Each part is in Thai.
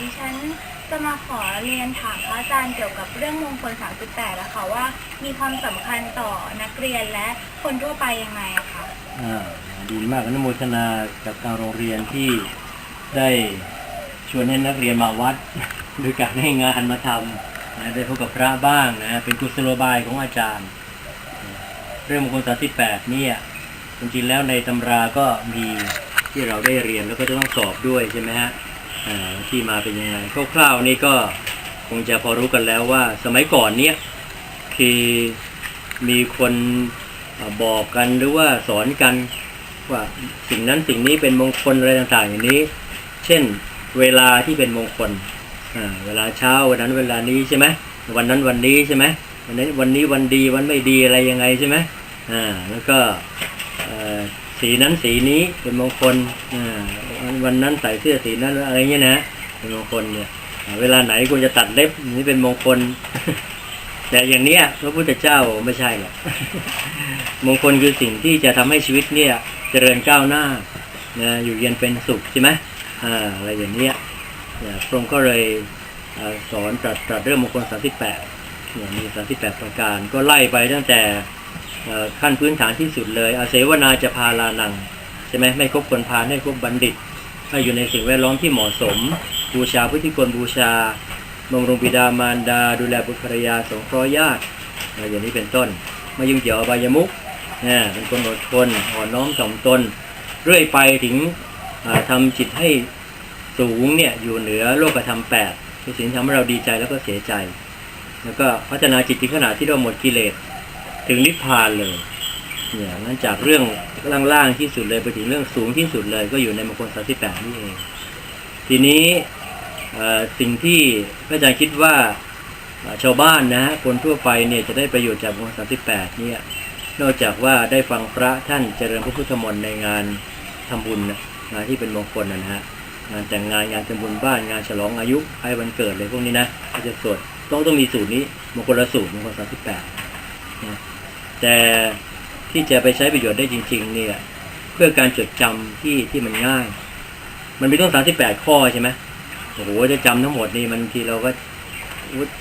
ดิฉันจะมาขอเรียนถามพระอาจารย์เกี่ยวกับเรื่องมงคล 38อะคะว่ามีความสำคัญต่อนักเรียนและคนทั่วไปยังไงอะคะอ่าดีมากอนุโมทนากับทางโรงเรียนที่ได้ชวนให้นักเรียนมาวัดโดยการให้งานมาทำนะได้พบกับพระบ้างนะเป็นกุศโลบายของอาจารย์ เรื่องมงคลสามสิบแปดเนี่ยจริงๆแล้วในตำราก็มีที่เราได้เรียนแล้วก็จะต้องสอบด้วยใช่ไหมฮะ ที่มาเป็นยังไงคร่าวๆนี่ก็คงจะพอรู้กันแล้วว่าสมัยก่อนเนี่ยคือมีคนบอกกันหรือว่าสอนกันว่าสิ่งนั้นสิ่งนี้เป็นมงคลอะไรต่างๆ อย่างนี้ เช่นเวลาที่เป็นมงคลเวลาเช้าวันนั้นเวลานี้ใช่ไหมวันนั้นวันนี้ใช่ไหมวันนี้วันนี้วันดีวันไม่ดีอะไรยังไงใช่ไหมอ่าแล้วก็ สีนั้นสีนี้เป็นมงคลวันนั้นใส่เสื้อสีนั้นอะไรเงี้ยนะเป็นมงคลเนี่ยเวลาไหนควรจะตัดเล็บนี่เป็นมงคล แต่อย่างเนี้ยพระพุทธเจ้าไม่ใช่หรอกมงคลคือสิ่งที่จะทำให้ชีวิตเนี่ย เจริญก้าวหน้านะอยู่เย็นเป็นสุขใช่ไหมอ่าอะไรอย่างเนี้ยพระองค์ก็เลยสอนตรัสตรัสเรื่องมงคล38เนี่ยมี38ประการก็ไล่ไปตั้งแต่ ขั้นพื้นฐานที่สุดเลย อาเสวนาจะพาลานังใช่ไหมไม่คบคนพาลให้คบบัณฑิต ให้อยู่ในสิ่งแวดล้อมที่เหมาะสม บูชาพุทธิคนบูชาบำรุงบิดามารดา ดูแลบุตรภรรยาสงเคราะห์ญาติอะไรอย่างนี้เป็นต้นไม่ยุ่งเกี่ยวอบายมุขเนี่ยเป็นคนอดทนอ่อนน้อมถ่อมตน เรื่อยไปถึงทำาจิตให้สูงเนี่ยอยู่เหนือโลกธรรมแปดคือสิ่งที่ทำให้เราดีใจแล้วก็เสียใจ แล้วก็พัฒนาจิตถึงขนาดที่เราหมดกิเลส ถึงนิพพานเลย เนี่ยนั่นจากเรื่องล่างๆที่สุดเลยไปถึงเรื่องสูงที่สุดเลย ก็อยู่ในมงคลสามสิบแปดนี่เองทีนี้สิ่งที่พระอาจารย์คิดว่าชาวบ้านนะคนทั่วไปเนี่ยจะได้ประโยชน์จากมงคลสามสิบแปดเนี่ยนอกจากว่าได้ฟังพระท่านเจริญพระพุทธมนต์ในงานทำบุญงานที่เป็นมงคลนะฮะงานแต่งงานงานทำบุญบ้านงานฉลองอายุใครวันเกิดอะไรพวกนี้นะก็จะสวดต้องต้องมีสูตรนี้มงคลละสูตรมงคลสามสิบแปดนะ แต่ที่จะไปใช้ประโยชน์ได้จริง ๆ เนี่ย เพื่อการจดจำที่ที่มันง่าย มันมีต้องสามสิบแปดข้อใช่ไหมโอ้โหจะจำทั้งหมดนี่มันบางทีเราก็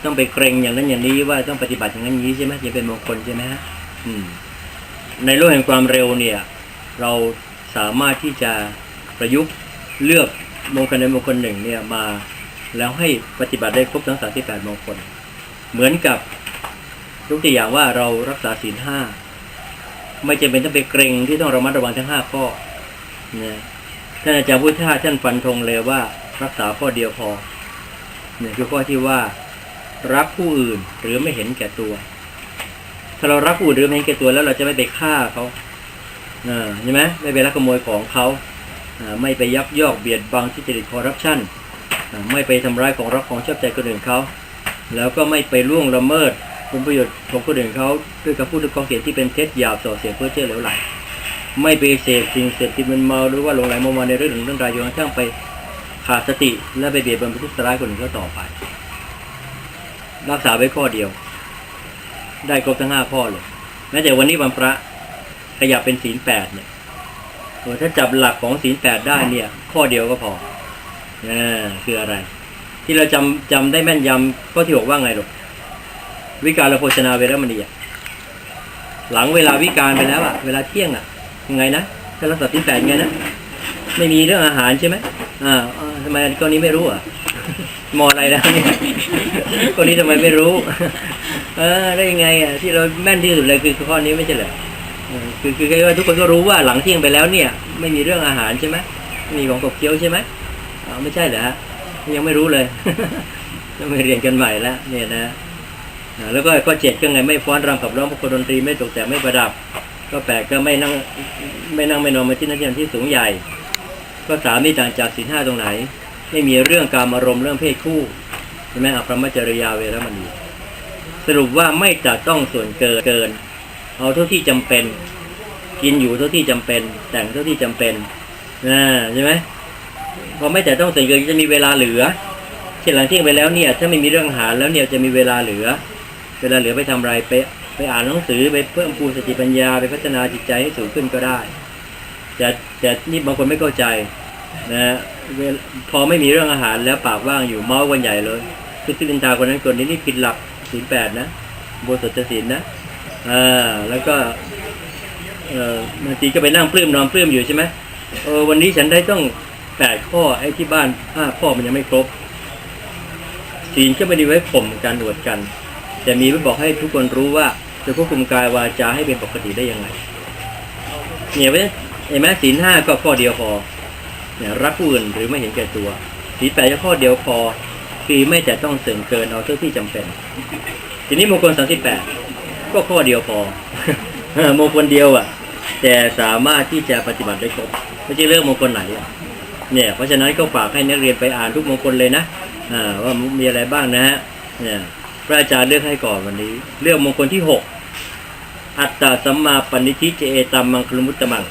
ต้องไปเกรงอย่างนั้นอย่างนี้ว่าต้องปฏิบัติอย่างนั้นอย่างนี้ใช่ไหมจะเป็นมงคลใช่ไหมฮะอืม ในโลกแห่งความเร็วเนี่ย เราสามารถที่จะประยุกต์เลือกมงคลในมงคลหนึ่งเนี่ยมา แล้วให้ปฏิบัติได้ครบทั้ง38มงคล เหมือนกับ ยกตัวอย่างว่าเรารักษาศีลห้าไม่จำเป็นต้องไปเกรงที่ต้องระมัดระวังทั้งห้าข้อนะท่านอาจารย์พุทธาท่านฟันธงเลยว่า รักษาข้อเดียวพอเนี่ยคือข้อที่ว่า รักผู้อื่นหรือไม่เห็นแก่ตัว ถ้าเรารักผู้อื่นหรือไม่เห็นแก่ตัวแล้วเราจะไม่ไปฆ่าเขาอ่าใช่ไหมไม่ไปลักขโมยของเขาไม่ไปยักยอกเบียดบังที่จริตคอร์รัปชันไม่ไปทำร้ายของรักของชอบใจคนอื่นเขาแล้วก็ไม่ไปล่วงละเมิด ลประโยชน์ของคนอื่นเขาด้วยคำพูดด้วยข้อเขียที่เป็นเท็จหยาบส่อเสียเพื่อเชื่อเหลวไหลไม่ไปเสพสิ่งเสพติดมึนเมาหรือว่าหลงไหลมัวเมาในเรื่องหนึ่งเรื่องราวจนกระทั่งไปขาดสติและไปเบียดเบียนประทุษร้ายคนอื่นเขาต่อไป รักษาไว้ข้อเดียว ได้ครบทั้งห้าข้อเลยแม้แต่วันนี้วันพระขยับเป็นศีลแปดเนี่ยโอ้ถ้าจับหลักของศีลแปดได้เนี่ย ข้อเดียวก็พออ่าคืออะไร ที่เราจำจำได้แม่นยำข้อที่หกว่าไงหรอก วิการลโภชนาเวรมณีหลังเวลาวิการไปแล้วอะเวลาเที่ยงอะยังไงนะถ้ารักษาศีลแปดไงนะไม่มีเรื่องอาหารใช่ไหมอ่าทำไมข้อนี้ไม่รู้อะมออะไรแล้วเนี่ยข้อนี้ทำไมไม่รู้ เออได้ยังไงอะที่เราแม่นที่สุดเลยคือข้อนี้ไม่ใช่เหรอคือคือคือว่าทุกคนก็รู้ว่าหลังเที่ยงไปแล้วเนี่ย ไม่มีเรื่องอาหารใช่ไหมม่มีของกบเคี้ยวใช่ไหมอ๋อไม่ใช่เหรอฮะยังไม่รู้เลยต้องไปเรียนกันใหม่แล้วเนี่ยนะ อ่าแล้วก็ข้อเจ็ดก็ไงไม่ฟ้อนรำขับร้องประกดนตรีไม่ตกแต่ไม่ประดับ ก็แปดก็ไม่นั่งไม่นั่งไม่นอนมาที่นั่งที่สูงใหญ่ ก็สามนี่ต่างจากศีลห้าตรงไหน ไม่มีเรื่องการอารมณ์เรื่องเพศคู่ใช่ไหมอัปรมจริยาเวรมณีสรุปว่าไม่จะต้องส่วนเกินเกิน เอาเท่าที่จำเป็น กินอยู่เท่าที่จำเป็น แต่งเท่าที่จำเป็นนะใช่ไหมพอไม่แต่ต้องส่วนเกินจะมีเวลาเหลือเช่นหลังเที่ยงไปแล้วเนี่ย ถ้าไม่มีเรื่องอาหารแล้วเนี่ยจะมีเวลาเหลือ เวลาเหลือไปทำอะไรไปไปอ่านหนังสือไปเพิ่มพูนสติปัญญา ไปพัฒนาจิตใจให้สูงขึ้นก็ได้ แต่แต่นี่บางคนไม่เข้าใจนะพอไม่มีเรื่องอาหารแล้วปากว่างอยู่เมาส์กันใหญ่เลยทุกสินทาคนนั้นคนนี้นี่ผิดหลักศีลแปดนะโบสถศีลนะอ่าแล้วก็เออบางทีก็ไปนั่งปลื้มนอนปลื้มอยู่ใช่ไหมเออวันนี้ฉันได้ต้องแปดข้อไอ้ที่บ้านห้าข้อมันยังไม่ครบศีลก็ไม่ได้ไว้ข่มการอวดกัน แต่มีไว้บอกให้ทุกคนรู้ว่าจะควบคุมกายวาจาให้เป็นปกติได้ยังไงเนี่ยเว้ยเห็นไหมศีลห้าก็ข้อเดียวพอเนี่ยรักผู้อื่นหรือไม่เห็นแก่ตัวศีลแปดก็ข้อเดียวพอคือไม่แต่ต้องเสริมเกินเอาเท่าที่จำเป็น ทีนี้มงคลสามสิบแปดก็ข้อเดียวพอมงคลเดียวอะ แต่สามารถที่จะปฏิบัติได้ครบไม่ใช่เรื่องมงคลไหนอะเนี่ยเพราะฉะนั้นก็ฝากให้นักเรียนไปอ่านทุกมงคลเลยนะอ่าว่ามีอะไรบ้างนะฮะเนี่ย พระอาจารย์เลือกให้ก่อนวันนี้ เรื่องมงคลที่หกอัตตาสัมมาปณิทิเจเอตัมมังคลมุตตมัง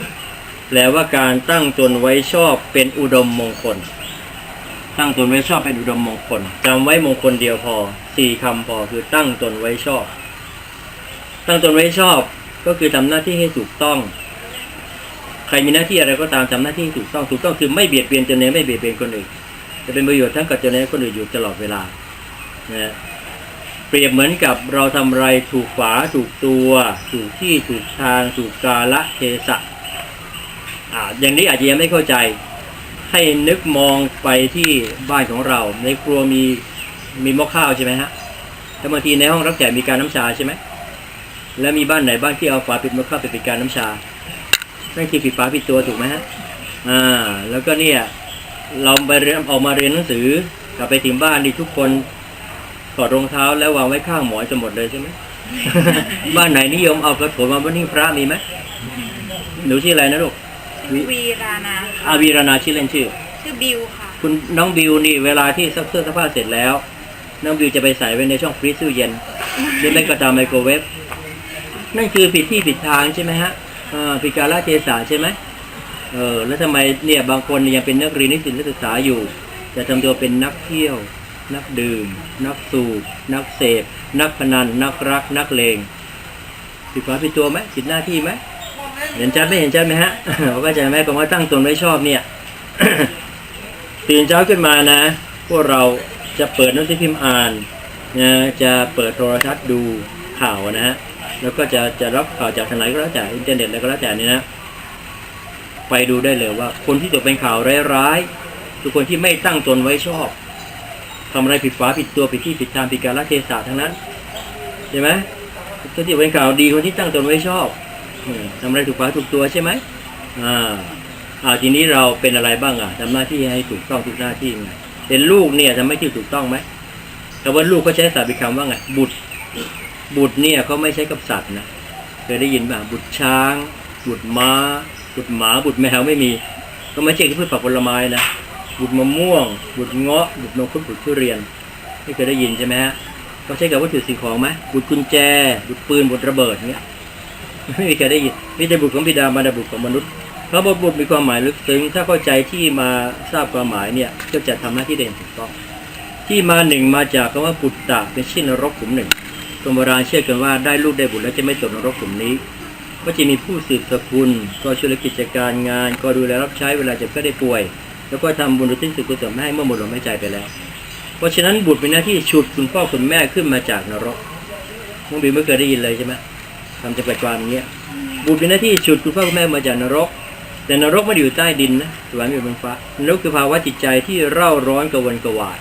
แปลว่าการตั้งตนไว้ชอบเป็นอุดมมงคล ตั้งตนไว้ชอบเป็นอุดมมงคลจำไว้มงคลเดียวพอสี่คำพอคือตั้งตนไว้ชอบ ตั้งตนไว้ชอบก็คือทำหน้าที่ให้ถูกต้อง ใครมีหน้าที่อะไรก็ตามทำหน้าที่ให้ถูกต้องถูกต้องคือไม่เบียดเบียนตนเองไม่เบียดเบียนคนอื่นจะเป็นประโยชน์ทั้งกับตนเองและคนอื่นอยู่ตลอดเวลานะ รียบเหมือนกับเราทำอะไรถูกฝาถูกตัว ถูกที่ถูกทาง ถูกกาละเทศะอ่าอย่างนี้อาจจะยังไม่เข้าใจ ให้นึกมองไปที่บ้านของเรา ในครัวมีมีหม้อข้าวใช่ไหมฮะแล้วบางทีในห้องรับแขกมีการน้ำชาใช่ไหมแล้วมีบ้านไหนบ้านที่เอาฝาปิดหม้อข้าวไปปิดการน้ำชานั่นคือปิดฝาปิดตัวถูกไหมฮะอ่าแล้วก็เนี่ยเราไปเรียนออกมาเรียนหนังสือกลับไปถึงบ้านนี่ทุกคน ถอดรองเท้าแล้ววางไว้ข้างหมอนจะหมดเลยใช่ไหมบ้านไหนนิยมเอากระโถนมาบนหิ้งพระมีไหมหนูชื่ออะไรนะลูกวิวีรานาอาวีรนาชื่อเล่นชื่อ ชื่อบิวค่ะ คุณน้องบิวนี่เวลาที่ซักเสื้อซักผ้าเสร็จแล้ว น้องบิวจะไปใส่ไว้ในช่องฟรีซตู้เย็นหรือไม่ก็ตามไมโครเวฟนั่นคือผิดที่ผิดทางใช่ไหมฮะอ่าผิดกาลเทศะใช่ไหมเออแล้วทำไมเนี่ยบางคนเนี่ยยังเป็นนักเรียนนิสิตนักศึกษาอยู่ จะทำตัวเป็นนักเที่ยว นักดื่ม นักสูบนักเสพ นักพนัน นักรัก นักเลงผิดความผิดตัวไหมผิดหน้าที่ไหมเห็นชัดไม่เห็นชัดไหมฮะเข้าใจไหมคำว่าตั้งตนไว้ชอบเนี่ยตื่นเช้าขึ้นมานะ พวกเราจะเปิดหนังสือพิมพ์อ่านนะจะเปิดโทรทัศน์ดูข่าวนะฮะแล้วก็จะจะรับข่าวจากทางไหนก็แล้วแต่อินเทอร์เน็ตอะไรก็แล้วแต่นี่นะไปดูได้เลยว่า คนที่ตกเป็นข่าวร้ายๆคือคนที่ไม่ตั้งตนไว้ชอบ ทำอะไรผิดฝาผิดตัวผิดที่ผิดทางผิดการละเทศะทั้งนั้นใช่ไหมคนที่เป็นข่าวดีคนที่ตั้งตนไว้ชอบทำอะไรถูกฝาถูกตัวใช่ไหมอ่าอ่าทีนี้เราเป็นอะไรบ้างอะทำหน้าที่ให้ถูกต้องทุกหน้าที่ไงเป็นลูกเนี่ยทำหน้าที่ถูกต้องไหมแต่ว่าลูกก็ใช้ศัพท์เป็นคำว่าไงบุตรบุตรเนี่ยเขาไม่ใช้กับสัตว์นะเคยได้ยินป่ะบุตรช้าง บุตรม้า บุตรหมาบุตรแมวไม่มี ก็ไม่ใช่ที่พืชผักผลไม้นะ บุตรมะม่วง บุตรเงาะ บุตรนมข้นบุตรทุเรียนไม่เคยได้ยินใช่ไหมฮะเขาใช้กับวัตถุสิ่งของไหมบุตรกุญแจ บุตรปืนบุตรระเบิดเงี้ยไม่มีใครได้ยินมีแต่บุตรของบิดามารดาบุตรของมนุษย์เพราะบทบุตรมีความหมายลึกซึ้งถ้าเข้าใจที่มาทราบความหมายเนี่ยก็จะทำหน้าที่ได้อย่างถูกต้องที่มาหนึ่งมาจากคำว่าปุตตะเป็นชื่อนรกขุมหนึ่งคนโบราณเชื่อกันว่าได้ลูกได้บุตรแล้วจะไม่ตกนรกขุมนี้ก็จะมีผู้สืบสกุลก็ช่วยกิจการงาน ก็ดูแลรับใช้เวลาเจ็บก็ได้ป่วย แล้วก็ทำบุญอุทิศส่วนกุศลให้เมื่อหมดลมหายใจไปแล้ว เพราะฉะนั้นบุตรเป็นหน้าที่ฉุดคุณพ่อคุณแม่ขึ้นมาจากนรกน้องบีไม่เคยได้ยินเลยใช่ไหมคำจะแปลความอย่างเงี้ยบุตรเป็นหน้าที่ฉุดคุณพ่อคุณแม่มาจากนรก แต่นรกไม่ได้อยู่ใต้ดินนะสวรรค์อยู่บนฟ้านรกคือภาวะจิตใจที่เร่าร้อนกระวนกระวาย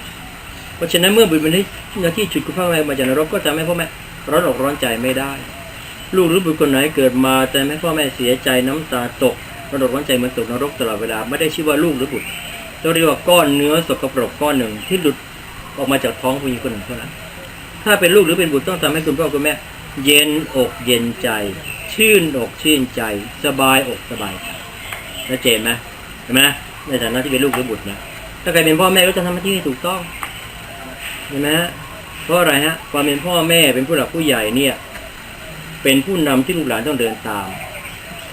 เพราะฉะนั้นเมื่อบุตรเป็นหน้าที่ฉุดคุณพ่อคุณแม่มาจากนรกก็ทำให้พ่อแม่ร้อนอกร้อนใจไม่ได้ ลูกหรือบุตรคนไหนเกิดมาแต่ให้พ่อแม่เสียใจน้ำตาตก ร้อนอกร้อนใจเมันตกนรกตลอดเวลาไม่ได้ชื่อว่าลูกหรือบุตรเราเรียกว่าก้อนเนื้อสกปรกก้อนหนึ่งที่หลุดออกมาจากท้องผู้หญิงคนหนึ่งเท่านั้น ถ้าเป็นลูกหรือเป็นบุตรต้องทำให้คุณพ่อคุณแม่เย็นอกเย็นใจ ชื่นอกชื่นใจ สบายอกสบายใจชัดเจนไหมเห็นไหมในฐานะที่เป็นลูกหรือบุตรนะถ้าใครเป็นพ่อแม่ก็จะทำหน้าที่ให้ถูกต้องเห็นไหมฮะเพราะอะไรฮะความเป็นพ่อแม่เป็นผู้หลักผู้ใหญ่เนี่ย เป็นผู้นำที่ลูกหลานต้องเดินตาม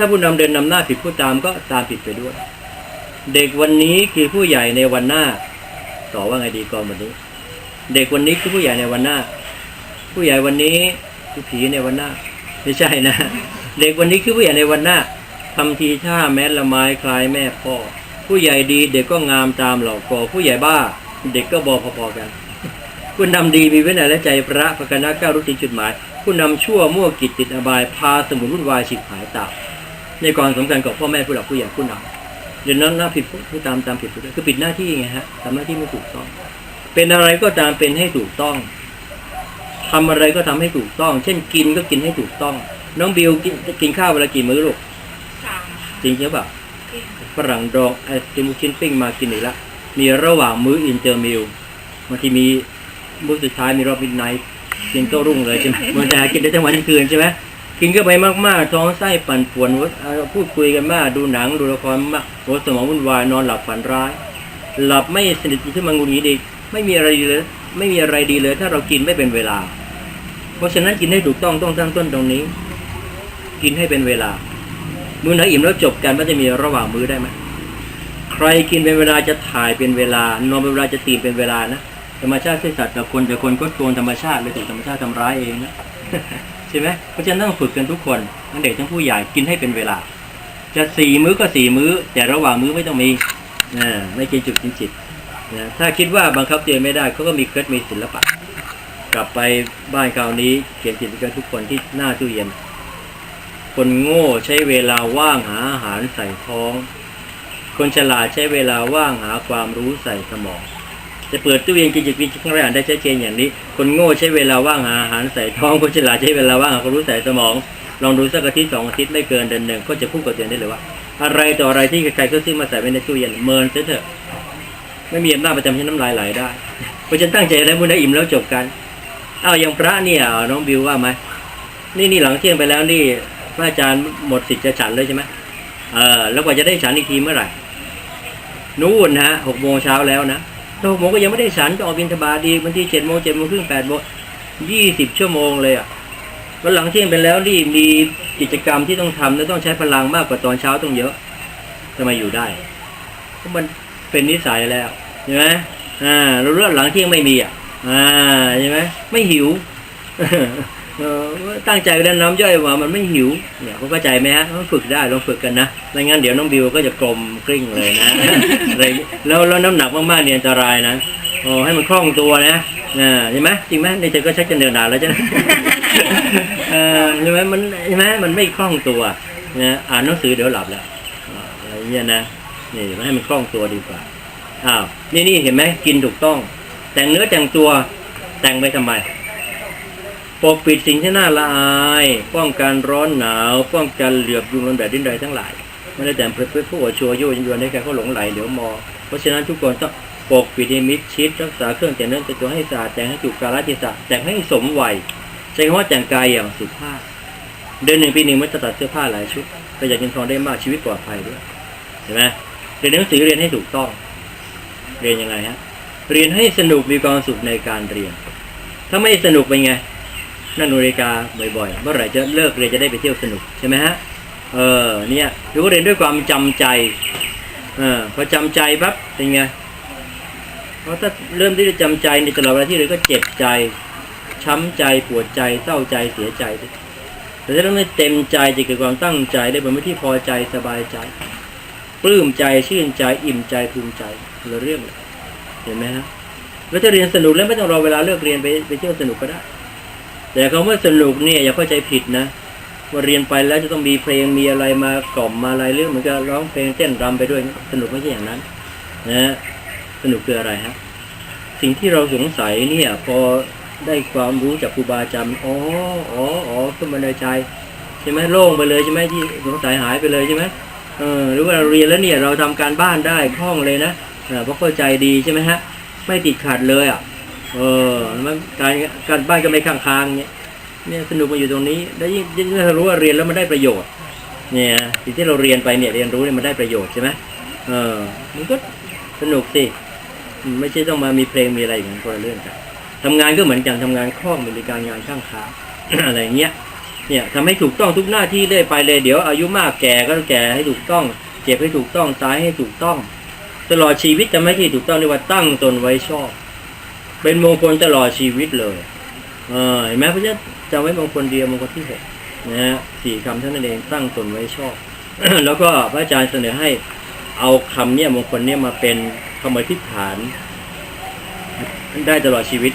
ถ้าผู้นำเดินนำหน้าผิดผู้ตามก็ตามผิดไปด้วย เด็กวันนี้คือผู้ใหญ่ในวันหน้า ต่อว่าไงดีก่อนวันนี้ เด็กวันนี้คือผู้ใหญ่ในวันหน้า ผู้ใหญ่วันนี้คือผีในวันหน้า ไม่ใช่นะ เด็กวันนี้คือผู้ใหญ่ในวันหน้าทำทีท่าแม้ละไม้คล้ายแม่พ่อ ผู้ใหญ่ดีเด็กก็งามตามหลอกกอผู้ใหญ่บ้า เด็กก็บอพอๆกันผู้นำดีมีวินัยและใจพระประกันก้ารู้ถึงจุดหมาย ผู้นำชั่วมั่วกิจติดอบายพาสมุนวุ่นวายฉิบหายตา มในกรสำคัญกับพ่อแม่ผู้หลักผู้ใหญ่ผู้นำเดี๋ยวนั้นหน้าผิดผู้ตามตามผิดผู้คือผิดหน้าที่ไงฮะทำหน้าที่ไม่ถูกต้อง เป็นอะไรก็ตามเป็นให้ถูกต้องทำอะไรก็ทำให้ถูกต้อง เช่นกินก็กินให้ถูกต้อง น้องบิวกินกินข้าวเวลากี่มื้อลูกสามค่ะจริงใช่ปะฝรั่งดองไอติมชิ้นปิ้งมากินอีกละมีระหว่างมื้ออินเตอร์มิลบางทีมีมื้อสุดท้ายมีรอบมิดไนท์กินโต้รุ่งเลยใช่ไหมมันจะหากินได้ทั้งวันทั้งคืนใช่ไหม กินเข้าไปมากๆ ท้องไส้ปั่นป่วนพูดคุยกันมาก ดูหนังดูละครมากหัวสมองวุ่นวายนอนหลับฝันร้าย หลับไม่สนิทขึ้นมางูงี้ดีไม่มีอะไรดีเลย ไม่มีอะไรดีเลย ถ้าเรากินไม่เป็นเวลา เพราะฉะนั้นกินให้ถูกต้องต้องตั้งต้นตรงนี้ กินให้เป็นเวลา มื้อไหนอิ่มแล้วจบกันไม่จะมีระหว่างมื้อได้ไหมใครกินเป็นเวลาจะถ่ายเป็นเวลานอนเป็นเวลาจะตื่นเป็นเวลานะธรรมชาติซื่อสัตย์กับคนแต่คนก็โกงธรรมชาติเลยถูกธรรมชาติทำร้ายเองนะ ใช่ไหมเพราะฉะนั้นต้องฝึกกันทุกคนทั้งเด็กทั้งผู้ใหญ่กินให้เป็นเวลา จะสี่มื้อก็สี่มื้อ แต่ระหว่างมื้อไม่ต้องมีนะไม่กินจุดกินจิตนะถ้าคิดว่าบังคับตัวเองไม่ได้เขาก็มีเคล็ดมีศิลปะ กลับไปบ้านคราวนี้เขียนจิตกันทุกคนที่หน้าตู้เย็น คนโง่ใช้เวลาว่างหาอาหารใส่ท้อง คนฉลาดใช้เวลาว่างหาความรู้ใส่สมอง จะเปิดตู้เย็นกินจิตวิญญาณได้ชัดเจนอย่างนี้ คนโง่ใช้เวลาว่างหาอาหารใส่ท้องคนฉลาดใช้เวลาว่างหาความรู้ใส่สมอง ลองดูสักอาทิตย์สองอาทิตย์ไม่เกินเดือนหนึ่งก็จะพูดกับตัวเองได้เลยว่า อะไรต่ออะไรที่ใครก็ซื้อมาใส่ไว้ในตู้เย็นเมินเสียเถอะไม่มีอำนาจประจำชั้นน้ำลายไหลได้เพราะฉันตั้งใจแล้วมุนได้อิ่มแล้วจบกันอ้าวอย่างพระเนี่ยน้องบิวว่าไหมนี่นี่หลังเที่ยงไปแล้วนี่พระอาจารย์หมดสิทธิ์จะฉันเลยใช่ไหมเออแล้วกว่าจะได้ฉันอีกทีเมื่อไหร่นู่นนะฮะหกโมงเช้าแล้วนะ ถ้าหกโมก็ยังไม่ได้ฉันก็ออกบินทบาทดีบางทีเจ็ดโมงเจ็ดโมงครึ่งแปดโมงยี่สิบชั่วโมงเลยอะแล้วหลังเที่ยงไปแล้วนี่มีกิจกรรมที่ต้องทำแล้วต้องใช้พลังมากกว่าตอนเช้าต้องเยอะทำไมอยู่ได้เพราะมันเป็นนิสัยแล้วใช่ไหมอ่าเราเลือกหลังเที่ยงไม่มีอะอ่าใช่ไหมไม่หิว ตั้งใจเล่นน้ำย่อยว่ามันไม่หิวเนี่ยเข้าใจไหมฮะต้องฝึกได้ลองฝึกกันนะไม่งั้นเดี๋ยวน้องบิวก็จะกลมกลิ้งเลยนะแล้วแล้วน้ำหนักมากๆเนี่ยอันตรายนะโอ้ให้มันคล่องตัวนะอ่าใช่ไหมจริงไหมในใจก็ชักจะเดินหนาแล้วใช่ไหมใช่ไหมมันใช่ไหมมันไม่คล่องตัวนะอ่านหนังสือเดี๋ยวหลับแล้วอะไรเงี้ยนะนี่มันให้มันคล่องตัวดีกว่าอ้าวนี่นี่เห็นไหมกินถูกต้อง แต่งเนื้อแต่งตัวแต่งไปทำไม ปกปิดสิ่งที่น่าละอาย ป้องกันร้อนหนาว ป้องกันเหลือบยุงลนแดดดินใดทั้งหลาย ไม่ได้แต่เพื่อเพื่อผู้อวดชัวร์ยั่วยวนให้ใครเขาหลงไหลเดี๋ยวมอ เพราะฉะนั้นทุกคนต้องปกปิดมิดชิดรักษาเครื่องแต่งเนื้อแต่งตัวให้สะอาดแต่งให้ถูกกาลเทศะแต่งให้สมวัยใช้คำว่าแต่งกายอย่างสุภาพ เดือนหนึ่งปีหนึ่งไม่จะตัดเสื้อผ้าหลายชุดประหยัดเงินทองได้มากชีวิตปลอดภัยด้วยเห็นไหมเรียนหนังสือเรียนให้ถูกต้อง เรียนยังไงฮะเรียนให้สนุกมีความสุขในการเรียน ถ้าไม่สนุกเป็นไง นั่งนาฬิกาบ่อยๆ เมื่อไหร่จะเลิกเรียนจะได้ไปเที่ยวสนุกใช่ไหมฮะ เออ เนี่ยหรือว่าเรียนด้วยความจำใจ เออ พอจำใจปั๊บเป็นไง เพราะถ้าเริ่มที่จะจำใจในตลอดเวลาที่เรียนก็เจ็บใจ ช้ำใจ ปวดใจ เศร้าใจ เสียใจ แต่ถ้าเราไม่เต็มใจจะเกิดความตั้งใจได้เป็นที่พอใจสบายใจ ปลื้มใจ ชื่นใจ อิ่มใจ ภูมิใจคนละเรื่อง เห็นไหมฮะแล้วถ้าเรียนสนุกแล้วไม่ต้องรอเวลาเลิกเรียนไปไปเที่ยวสนุกก็ได้ แต่คำว่าสนุกเนี่ยอย่าเข้าใจผิดนะว่าเรียนไปแล้วจะต้องมีเพลงมีอะไรมากล่อมมาอะไรเรื่องเหมือนกับร้องเพลงเต้นรำไปด้วยสนุกไม่ใช่อย่างนั้นนะสนุกคืออะไรฮะสิ่งที่เราสงสัยเนี่ย พอได้ความรู้จากครูบาอาจารย์อ๋ออ๋ออ๋อขึ้นมาในใจใช่ไหมโล่งไปเลยใช่ไหมที่สงสัยหายไปเลยใช่ไหมเออหรือว่าเราเรียนแล้วเนี่ยเราทำการบ้านได้คล่องเลยนะเออเพราะเข้าใจดีใช่ไหมฮะไม่ติดขัดเลยอะ เออมันการการบ้านก็ไม่ค้างค้างๆเนี่ยเนี่ยสนุกมาอยู่ตรงนี้ แล้วยิ่งยิ่งถ้ารู้ว่าเรียนแล้วมันได้ประโยชน์ เนี่ยสิ่งที่เราเรียนไปเนี่ยเรียนรู้เนี่ยมันได้ประโยชน์ใช่ไหมเออมันก็สนุกสิไม่ใช่ต้องมามีเพลงมีอะไรอย่างนั้นคนละเรื่องกันทำงานก็เหมือนกันทำงานคล่องบริการงานข้างค้าอะไรเงี้ยเนี่ยทำให้ถูกต้องทุกหน้าที่ได้ไปเลยเดี๋ยว อายุมากแก่ก็แก่ให้ถูกต้องเจ็บให้ถูกต้องตายให้ถูกต้อง ตลอดชีวิตจะไม่ที่ถูกต้องเรียกว่าตั้งตนไว้ชอบ เป็นมงคลตลอดชีวิตเลยเออเห็นไหมพระฉะนั้นจำไว้มงคลเดียวมงคลที่หกนะฮะสี่คำเท่านั้นเองตั้งตนไว้ชอบ แล้วก็พระอาจารย์เสนอให้เอาคำเนี่ยมงคลเนี่ยมาเป็นคำอธิษฐานได้ตลอดชีวิต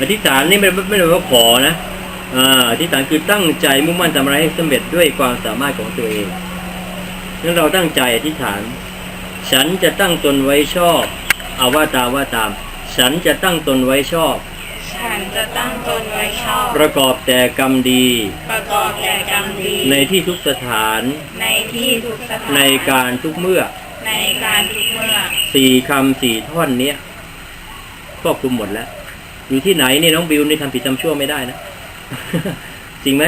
อธิษฐานนี่ไม่ไม่ได้ว่าขอนะอ่าอธิษฐานคือตั้งใจมุ่งมั่นทำอะไรให้สำเร็จด้วยความสามารถของตัวเองนั้นเราตั้งใจอธิษฐาน ฉันจะตั้งตนไว้ชอบ เอาว่าตามว่าตาม ฉันจะตั้งตนไว้ชอบ ฉันจะตั้งตนไว้ชอบ ประกอบแต่กรรมดี ประกอบแต่กรรมดี ในที่ทุกสถาน ในที่ทุกสถาน ในการทุกเมื่อ ในการทุกเมื่อสี่คำสี่ท่อนเนี้ยครอบคลุมหมดแล้ว อยู่ที่ไหนนี่น้องบิวนี่ทำผิดทำชั่วไม่ได้นะ จริงไหม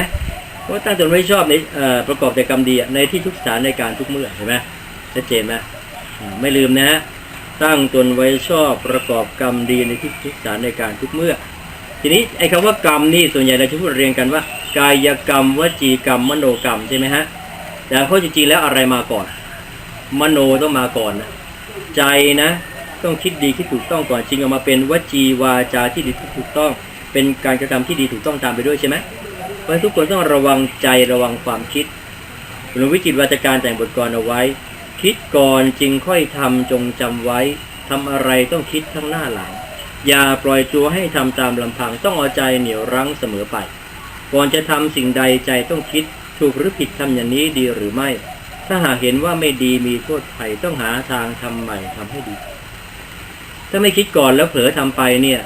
เพราะว่าตั้งตนไว้ชอบในเอ่อประกอบแต่กรรมดีอะในที่ทุกสถานในการทุกเมื่อเห็นไหมชัดเจนไหมอ่าไม่ลืมนะฮะ ตั้งตนไว้ชอบประกอบกรรมดีในที่ทุกสถานในการทุกเมื่อ ทีนี้ไอ้คำว่ากรรมนี่ส่วนใหญ่เราจะพูดเรียงกันว่า กายกรรมวจีกรรมมโนกรรมใช่ไหมฮะแต่ข้อจริงๆแล้วอะไรมาก่อน มโนต้องมาก่อนนะใจนะต้องคิดดีคิดถูกต้องก่อนจริงออกมาเป็นวจีวาจาที่ดีที่ถูกต้อง เป็นการกระทำที่ดีถูกต้องตามไปด้วยใช่ไหมเพราะทุกคนต้องระวังใจระวังความคิดหลวงวิจิตวาจการแต่งบทกรเอาไว้ คิดก่อนจึงค่อยทำจงจำไว้ทำอะไรต้องคิดทั้งหน้าหลัง อย่าปล่อยตัวให้ทำตามลำพังต้องเอาใจเหนียวรั้งเสมอไป ก่อนจะทำสิ่งใดใจต้องคิด ถูกหรือผิดทำอย่างนี้ดีหรือไม่ ถ้าหากเห็นว่าไม่ดีมีโทษภัยต้องหาทางทำใหม่ทำให้ดี ถ้าไม่คิดก่อนแล้วเผลอทำไปเนี่ย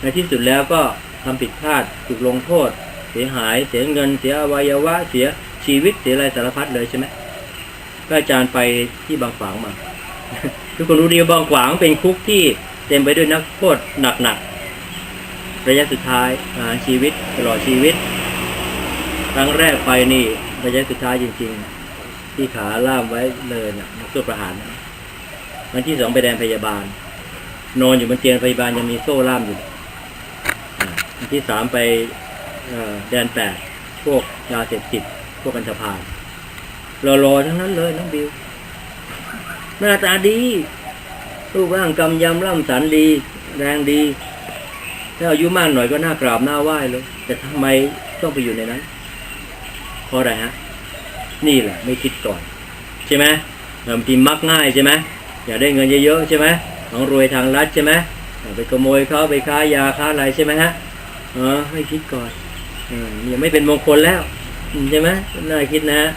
ในที่สุดแล้วก็ทำผิดพลาดถูกลงโทษ เสียหาย เสียเงิน เสียอวัยวะ เสียชีวิตเสียอะไรสารพัดเลยใช่ไหม ก็อาจารย์ไปที่บางขวางมา ทุกคนรู้ดีว่าบางขวางเป็นคุกที่เต็มไปด้วยนักโทษหนักๆระยะสุดท้ายหาชีวิตตลอดชีวิต ครั้งแรกไปนี่ระยะสุดท้ายจริง ๆ ที่ขาล่ามไว้เลยนะนักโทษประหารวันที่สองไปแดนพยาบาล นอนอยู่บนเตียงพยาบาลยังมีโซ่ล่ามอยู่วันที่สามไปแดนแปดพวกยาเสพติดพวกกัญชาพาน รอๆทั้งนั้นเลยน้องบิว หน้าตาดีรูปร่างกำยำล่ำสันดี แรงดี ถ้าอายุมากหน่อยก็น่ากราบหน้าไหว้เลย แต่ทำไมต้องไปอยู่ในนั้นเพราะอะไรฮะ นี่แหละ ไม่คิดก่อน ใช่ไหมบางทีมักง่ายใช่ไหมอยากได้เงินเยอะๆใช่ไหมต้องรวยทางรัฐใช่ไหมไปขโมยเขาไปค้ายาค้าอะไรใช่ไหมฮะเออไม่คิดก่อนเออเนี่ยไม่เป็นมงคลแล้วใช่ไหมน่าคิดนะฮะ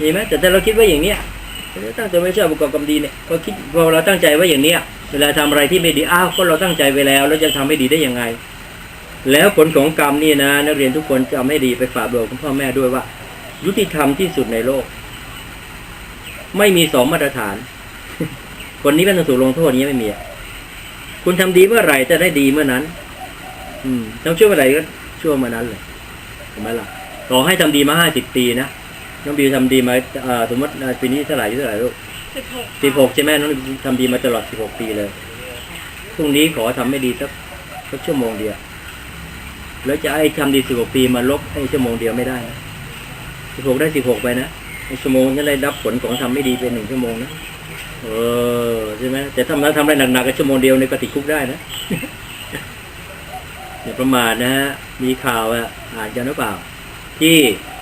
เห็นไหมแต่ถ้าเราคิดว่าอย่างเนี้ยเราตั้งใจไม่ชอบประกอบกรรมดีเนี่ยพอคิดพอเราตั้งใจไว้อย่างเนี้ยเวลาทำอะไรที่ไม่ดีอ้าวก็เราตั้งใจไว้แล้วแล้วจะทำให้ดีได้ยังไง แล้วผลของกรรมนี่นะ นักเรียนทุกคนจำให้ดีไปฝากบอกคุณพ่อแม่ด้วยว่า ยุติธรรมที่สุดในโลก ไม่มีสองมาตรฐาน คนนี้เป็นต้องถูกลงโทษนี้ไม่มีคุณทำดีเมื่อไหร่จะได้ดีเมื่อนั้น อืมทำชั่วเมื่อไหร่ก็ชั่วเมื่อนั้นเลยเห็นไหมล่ะต่อให้ทำดีมาห้าสิบปีนะ น้องบิวทำดีมาเอ่อสมมติปีนี้เท่าไหร่อายุเท่าไหร่ลูกสิบหกสิบหกใช่ไหมน้องทำดีมาตลอดสิบหกปีเลยพรุ่งนี้ขอทำไม่ดีสักสักชั่วโมงเดียวแล้วจะไอ้ทำดีสิบหกปีมาลบไอ้ชั่วโมงเดียวไม่ได้นะสิบหกได้สิบหกไปนะไอ้ชั่วโมงนั้นได้รับผลของทำไม่ดีเป็นหนึ่งชั่วโมงนะเออใช่ไหมแต่ทำแล้วทำอะไรหนักๆก็ชั่วโมงเดียวในยก็ติดคุกได้นะอย่าประมาทนะฮะมีข่าวอะอ่านกันหรือเปล่า ที่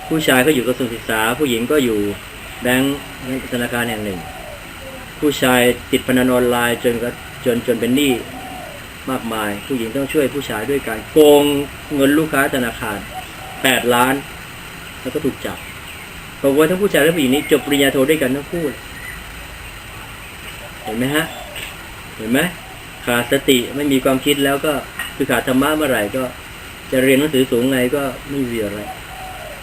ผู้ชายก็อยู่กระทรวงศึกษา ผู้หญิงก็อยู่แบงก์ธนาคารแห่งหนึ่ง ผู้ชายติดพนันออนไลน์จนก็จนจนเป็นหนี้มากมาย ผู้หญิงต้องช่วยผู้ชายด้วยการโกงเงินลูกค้าธนาคารแปดล้าน แล้วก็ถูกจับบอกว่าทั้งผู้ชายและผู้หญิงนี้จบปริญญาโทด้วยกันทั้งคู่เห็นไหมฮะ เห็นไหมขาดสติไม่มีความคิดแล้วก็คือขาดธรรมะเมื่อไหร่ก็จะเรียนหนังสือสูงไงก็ไม่มีอะไร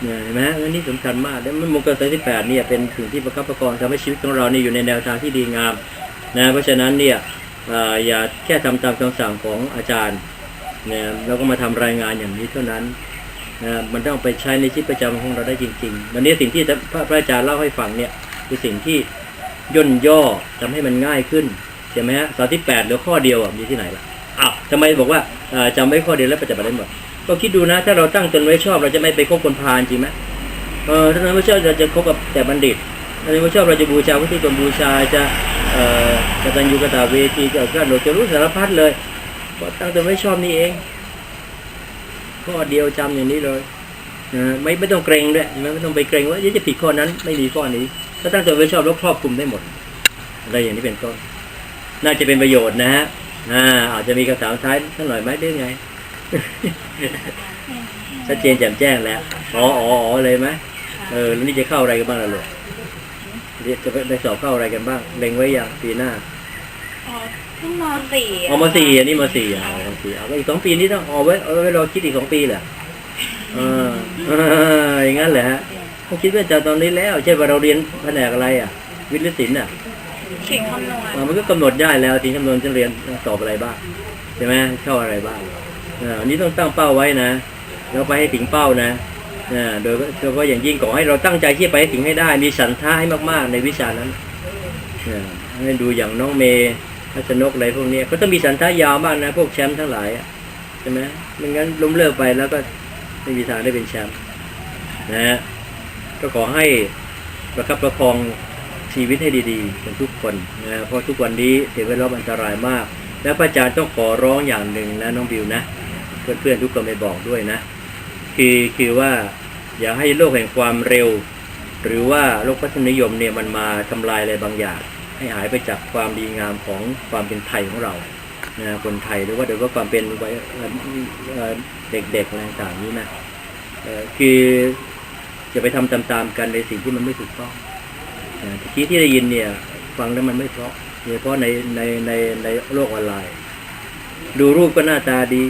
เนี่ยเห็นไหมอันนี้สำคัญมาก แล้วมันมงคลที่แปดเนี่ยเป็นสิ่งที่ประคับประคองทำให้ชีวิตของเราเนี่ยอยู่ในแนวทางที่ดีงามนะเพราะฉะนั้นเนี่ยอย่าแค่ทำตามคำสั่งของอาจารย์เนี่ยแล้วก็มาทำรายงานอย่างนี้เท่านั้นนะมันต้องไปใช้ในชีวิตประจำวันของเราได้จริงๆวันนี้สิ่งที่พระอาจารย์เล่าให้ฟังเนี่ยคือสิ่งที่ย่นย่อทำให้มันง่ายขึ้นใช่ไหมฮะตอนที่แปดเหลือข้อเดียวอะมีที่ไหนล่ะอ้าวทำไมบอกว่าเอ่อจำไว้ข้อเดียวแล้วปฏิบัติได้หมด ก็คิดดูนะ ถ้าเราตั้งตนไว้ชอบเราจะไม่ไปคบคนพาลจริงไหมเออถ้าเราไม่ชอบเราจะคบกับแต่บัณฑิตถ้าเราไม่ชอบเราจะบูชาพุทธิกรบูชาจะเอ่อกตัญญูกตเวทีจะก็เราจะรู้สารพัดเลยก็ตั้งตนไว้ชอบนี่เองข้อเดียวจำอย่างนี้เลยนะไม่ไม่ต้องเกรงด้วยไม่ต้องไปเกรงว่าจะผิดข้อนั้นไม่มีข้อนี้ถ้าตั้งใจไว้ชอบแล้วครอบคลุมได้หมดอะไรอย่างนี้เป็นต้นน่าจะเป็นประโยชน์นะฮะอ่าอาจจะมีคำถามท้ายสักหน่อยไหมหรือไง ชัดเจนแจ่มแจ้งแล้วอ๋ออ๋ออ๋อเลยไหมเออแล้วนี่จะเข้าอะไรกันบ้างล่ะลูกเรียนจะไปสอบเข้าอะไรกันบ้างเล็งไว้อย่างปีหน้าอ๋อเพิ่งมสี่เอามาสี่อันนี้มาสี่เอามาสี่เอาอีกสองปีนี้ต้องเอาไว้เอาไว้รอคิดอีกสองปีแหละเออเอออย่างนั้นแหละฮะต้องคิดว่าจะตอนนี้แล้วใช่ว่าเราเรียนแผนกอะไรอะ วิทย์หรือศิลป์อะขิงคำนวณอ่ามันก็กำหนดได้แล้วทีคำนวณจะเรียนสอบอะไรบ้างใช่ไหมเข้าอะไรบ้าง อันนี้ต้องตั้งเป้าไว้นะแล้วไปให้ถึงเป้านะอ่าโดยเฉพาะอย่างยิ่งขอให้เราตั้งใจที่จะไปให้ถึงให้ได้ มีฉันท่าให้มากๆ ในวิชานั้นอ่าให้ดูอย่างน้องเมย์พัชนกอะไรพวกนี้ยเขาต้องมีฉันท่ายาวมากนะ พวกแชมป์ทั้งหลายใช่ไหมไม่งั้นล้มเลิกไปแล้วก็ไม่มีทางได้เป็นแชมป์นะฮะก็ขอให้ประคับประคองชีวิตให้ดีๆกันทุกคนนะเพราะทุกวันนี้สิ่งแวดล้อมอันตรายมาก และพระอาจารย์ต้องขอร้องอย่างหนึ่งนะน้องบิวนะ เพื่อนๆทุกคนไปบอกด้วยนะ คือคือว่าอย่าให้โลกแห่งความเร็ว หรือว่าโลกพัฒนิยมเนี่ยมันมาทำลายอะไรบางอย่าง ให้หายไปจากความดีงามของความเป็นไทยของเรานะคนไทยหรือว่าโดยเฉพาความเป็นวัยเด็กๆอะไรต่างๆนี้นะคือจะไปทำตามๆกันในสิ่งที่มันไม่ถูกต้องนะทีที่ได้ยินเนี่ยฟังแล้วมันไม่เพราะโดยเฉพาะในในในในโลกออนไลน์ ดูรูปก็หน้าตาดี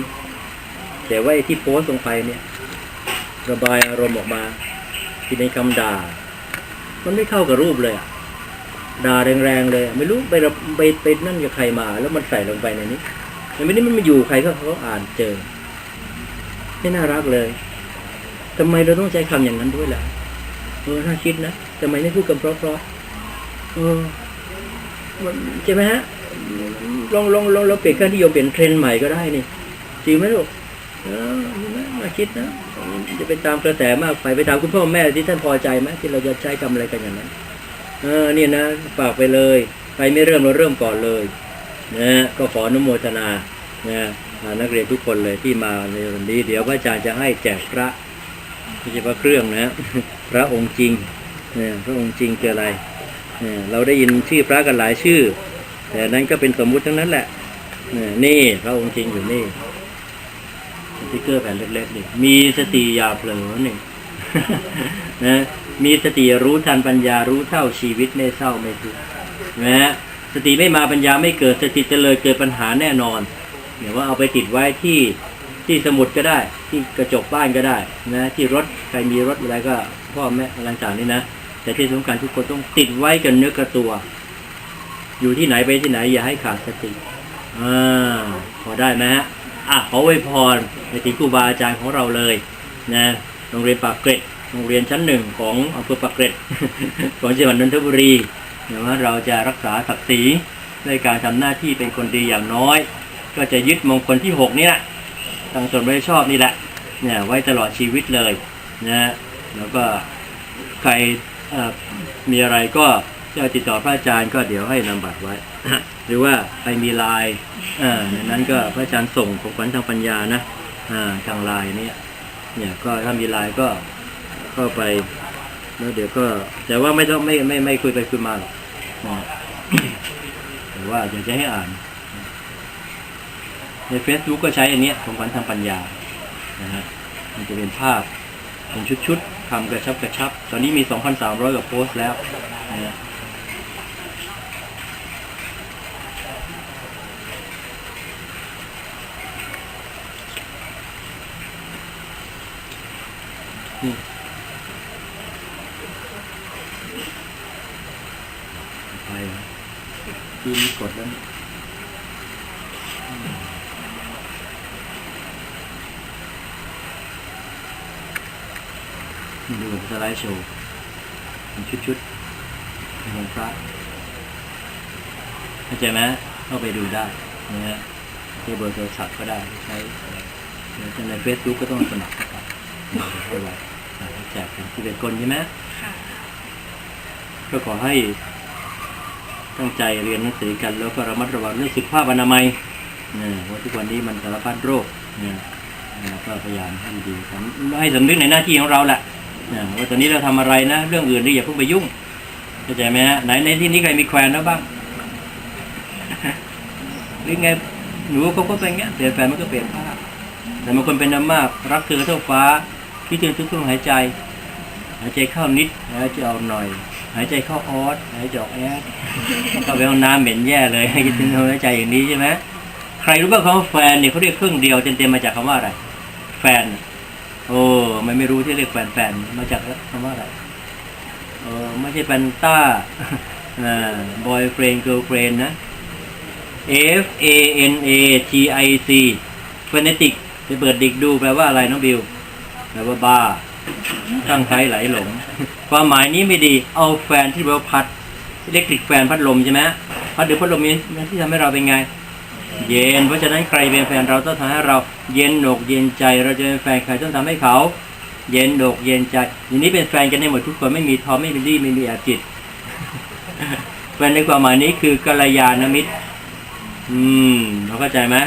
แต่ว่าที่โพสต์ลงไปเนี่ย ระบายอารมณ์ออกมา ที่ในคำด่า มันไม่เข้ากับรูปเลยอะด่าแรงๆเลย ไม่รู้ไปไปไปนั่นกับใครมา แล้วมันใส่ลงไปในนี้ในนี้มันมาอยู่ใครก็เขาอ่านเจอ ไม่น่ารักเลยทำไมเราต้องใช้คำอย่างนั้นด้วยล่ะเออน่าคิดนะทำไมไม่พูดกันเพราะๆเออใช่ไหมฮะลองลองลองเราเปลี่ยนค่านิยมเปลี่ยนเทรนด์ใหม่ก็ได้นี่จริงไหมลูก เออมาคิดนะจะไปตามกระแสมากไปไปตามคุณพ่อแม่ที่ท่านพอใจไหมที่เราจะใช้คำอะไรกันอย่างนั้น เออเนี่ยนะฝากไปเลย ไปไม่เริ่มเราเริ่มก่อนเลยนะก็ขออนุโมทนานะอ่านักเรียนทุกคนเลยที่มาในวันนี้ เดี๋ยวพระอาจารย์จะให้แจกพระไม่ใช่พระเครื่องนะพระองค์จริงเนี่ยพระองค์จริงคืออะไรเนี่ยเราได้ยินชื่อพระกันหลายชื่อ แต่นั้นก็เป็นสมมุติทั้งนั้นแหละเนี่ยนี่พระองค์จริงอยู่นี่ ติกเกอร์แผ่นเล็กๆนี่มีสติอย่าเผลอหนึ่งนะมีสติรู้ทันปัญญารู้เท่าชีวิตไม่เศร้าไม่ทุกข์นะฮะสติไม่มาปัญญาไม่เกิดสติจะเลยเกิดปัญหาแน่นอนเดี๋ยวว่าเอาไปติดไว้ที่ที่สมุดก็ได้ ที่กระจกบ้านก็ได้นะที่รถใครมีรถอะไรก็พ่อแม่อะไรต่างนี่นะแต่ที่สำคัญทุกคนต้องติดไว้กับเนื้อกับตัว อยู่ที่ไหนไปที่ไหนอย่าให้ขาดสติอ่าพอได้ไหมฮะ อะขอไวยพรในถึงครูบาอาจารย์ของเราเลยนะโรงเรียนปากเกร็ดโรงเรียนชั้นหนึ่งของอำเภอปากเกร็ดของจังหวัดนนทบุรีเดี๋ยวว่าเราจะรักษาศักดิ์ศรีในการทำหน้าที่เป็นคนดีอย่างน้อย ก็จะยึดมงคลที่หกนี่แหละตั้งตนไว้ชอบนี่แหละเนี่ยไว้ตลอดชีวิตเลยนะแล้วก็ใครมีอะไรก็จะติดต่อพระอาจารย์ก็เดี๋ยวให้นำบัตรไว้ หรือว่าใครมีไลน์อ่านั้นก็พระอาจารย์ส่งของขวัญทางปัญญานะอ่าทางไลน์เนี่ยเนี่ยก็ถ้ามีไลน์ก็ก็ไปแล้วเดี๋ยวก็ แต่ว่าไม่ต้องไม่ไม่ไม่คุยไปคุยมาหรอกแต่ว่าอยากจะให้อ่าน ใน Facebook ก็ใช้อันเนี้ยของขวัญทางปัญญานะฮะมันจะเป็นภาพเป็นชุดๆทำกระชับกระชับ ตอนนี้มี 2,300กว่าโพสต์แล้วนะ ฮะไปนะทีนี้กดแล้วนี่อืมดูสไลด์โชว์เป็นชุดๆในวันพระเข้าใจไหมเข้าไปดูได้นะฮะที่เบอร์โทรศัพท์ก็ได้ใช้ในเฟซบุ๊กก็ต้องสมัคร เข้าไปให้ไว้อ่าแจกเป็นที่เป็นคนใช่ไหมค่ะก็ขอให้ตั้งใจเรียนหนังสือกัน แล้วก็ระมัดระวังเรื่องสุขภาพอนามัยนะเพราะทุกวันนี้มันสารพัดโรคนะนะก็พยายามให้ดีทำให้สำนึกในหน้าที่ของเราแหละนะว่าตอนนี้เราทำอะไรนะ เรื่องอื่นนี่อย่าเพิ่งไปยุ่งเข้าใจไหมฮะไหนในที่นี้ใครมีแควนแล้วบ้างหรือไงหนูเขาก็เป็นอย่างเงี้ยเปลี่ยนแฟนมันก็เปลี่ยนภาพแต่บางคนเป็นน้ำมาก รักเธอเท่าฟ้า คิดถึงทุกช่วงหายใจ หายใจเข้านิดหายใจออกหน่อย หายใจเข้าออสหายใจออกแอดเข้าไปห้องน้ำเหม็นแย่เลยให้คิดถึงหายใจอย่างนี้ใช่ไหมใครรู้บ้างคำว่าแฟนเนี่ยเขาเรียกเครื่องเดียวเต็มๆมาจากคำว่าอะไร แฟน โอ้มันไม่รู้ที่เรียกแฟนแฟนมาจากคำว่าอะไรเออไม่ใช่แฟนต้าอ่า boyfriend girlfriend นะ F A N A T I C fanatic ไปเปิดดิกดูแปลว่าอะไรน้องบิว แปลว่าบ้าตั้งใจไหลหลง ความหมายนี้ไม่ดีเอาแฟนที่แปลว่าพัดอิเล็กทริกแฟนพัดลมใช่ไหมพัดหรือพัดลมนี้ที่ทำให้เราเป็นไง เย็น เพราะฉะนั้นใครเป็นแฟนเราต้องทำให้เราเย็นอกเย็นใจ เราจะเป็นแฟนใครต้องทำให้เขา เย็นอกเย็นใจอย่างนี้เป็นแฟนกันได้หมดทุกคนไม่มีทอมไม่มีดีไม่มีแอบจิตแฟนในความหมายนี้คือกัลยาณมิตร อืมเราเข้าใจไหม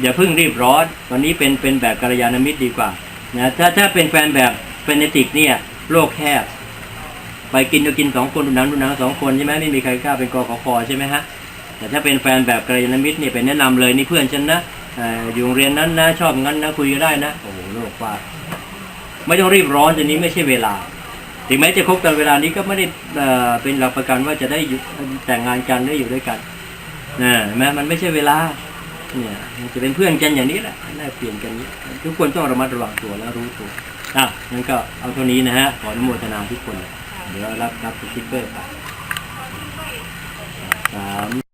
อย่าเพิ่งรีบร้อน ตอนนี้เป็นเป็นแบบกัลยาณมิตรดีกว่า นะถ้าถ้าเป็นแฟนแบบเฟนติกเนี่ยโลกแคบ ไปกินก็กินสองคนดูหนังดูหนังสองคนใช่ไหมไม่มีใครกล้าเป็นกอขอคอใช่ไหมฮะแต่ถ้าเป็นแฟนแบบกัลยาณมิตรเนี่ยเป็นแนะนำเลยนี่เพื่อนฉันนะอยู่โรงเรียนนั้นนะชอบงั้นนะคุยกันได้นะโอ้โหโลกกว้างไม่ต้องรีบร้อนตอนนี้ไม่ใช่เวลา ถึงแม้จะคบกันเวลานี้ก็ไม่ได้เป็นหลักประกันว่าจะได้แต่งงานกันได้อยู่ด้วยกันนะเห็นไหมมันไม่ใช่เวลา เนี่ยจะเป็นเพื่อนกันอย่างนี้แหละแลกเปลี่ยนกันนี้ทุกคนต้องระมัดระวังตัวและรู้ตัวอะงั้นก็เอาเท่านี้นะฮะขออนุโมทนาทุกคนเลยเดี๋ยวรับรับสติ๊กเกอร์ไปสาม